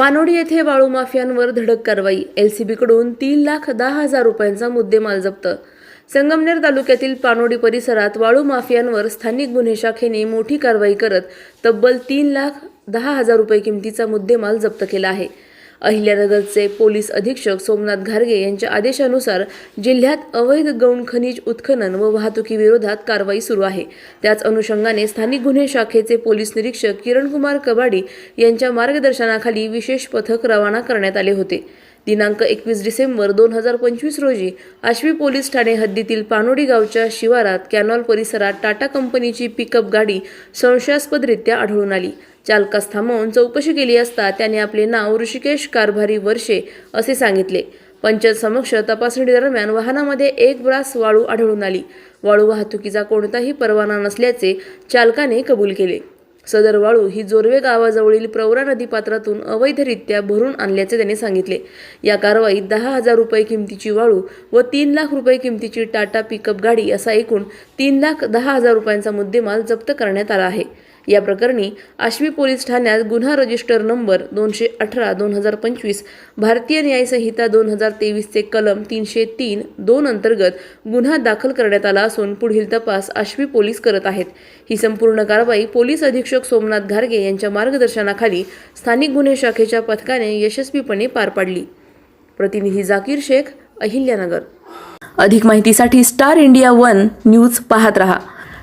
पानोडी येथे वाळू माफियांवर धडक कारवाई. एलसीबीकडून तीन लाख दहा हजार रुपयांचा मुद्देमाल जप्त. संगमनेर तालुक्यातील पानोडी परिसरात वाळू माफियांवर स्थानिक गुन्हे शाखेने मोठी कारवाई करत तब्बल तीन लाख दहा हजार रुपये किमतीचा मुद्देमाल जप्त केला आहे. अहिल्यानगरचे पोलीस अधीक्षक सोमनाथ घारगे यांच्या आदेशानुसार जिल्ह्यात अवैध गौण खनिज उत्खनन व वाहतुकीविरोधात कारवाई सुरू आहे. त्याच अनुषंगाने स्थानिक गुन्हे शाखेचे पोलीस निरीक्षक किरणकुमार कबाडी यांच्या मार्गदर्शनाखाली विशेष पथक रवाना करण्यात आले होते. दिनांक एकवीस डिसेंबर दोन हजार पंचवीस रोजी आश्वी पोलीस ठाणे हद्दीतील पानोडी गावच्या शिवारात कॅनॉल परिसरात टाटा कंपनीची पिकअप गाडी संशयास्पदरित्या आढळून आली. चालकास थांबवून चौकशी केली असता त्याने आपले नाव ऋषिकेश कारभारी वर्षे असे सांगितले. पंचायत समक्ष तपासणी दरम्यान वाहनामध्ये एक ब्रास वाळू आढळून आली. वाळू वाहतुकीचा कोणताही परवाना नसल्याचे चालकाने कबूल केले. सदर वाळू ही जोरवे गावाजवळील प्रवरा नदीपात्रातून अवैधरित्या भरून आणल्याचे त्याने सांगितले. या कारवाईत दहा हजार रुपये किमतीची वाळू व तीन लाख रुपये किमतीची टाटा पिकअप गाडी असा एकूण तीन लाख दहा हजार रुपयांचा मुद्देमाल जप्त करण्यात आला आहे. या प्रकरणी आश्वी पोलीस ठाण्यात गुन्हा रजिस्टर नंबर दोनशे अठरा दोन हजार पंचवीस भारतीय न्यायसंहिता दोन हजार तेवीसचे कलम तीनशे तीन दोन अंतर्गत गुन्हा दाखल करण्यात आला असून पुढील तपास आश्वी पोलीस करत आहेत. ही संपूर्ण कारवाई पोलीस अधीक्षक सोमनाथ घारगे यांच्या मार्गदर्शनाखाली स्थानिक गुन्हे शाखेच्या पथकाने यशस्वीपणे पार पाडली. प्रतिनिधी जाकीर शेख अहिल्यानगर. अधिक माहितीसाठी स्टार इंडिया वन न्यूज पाहत रहा.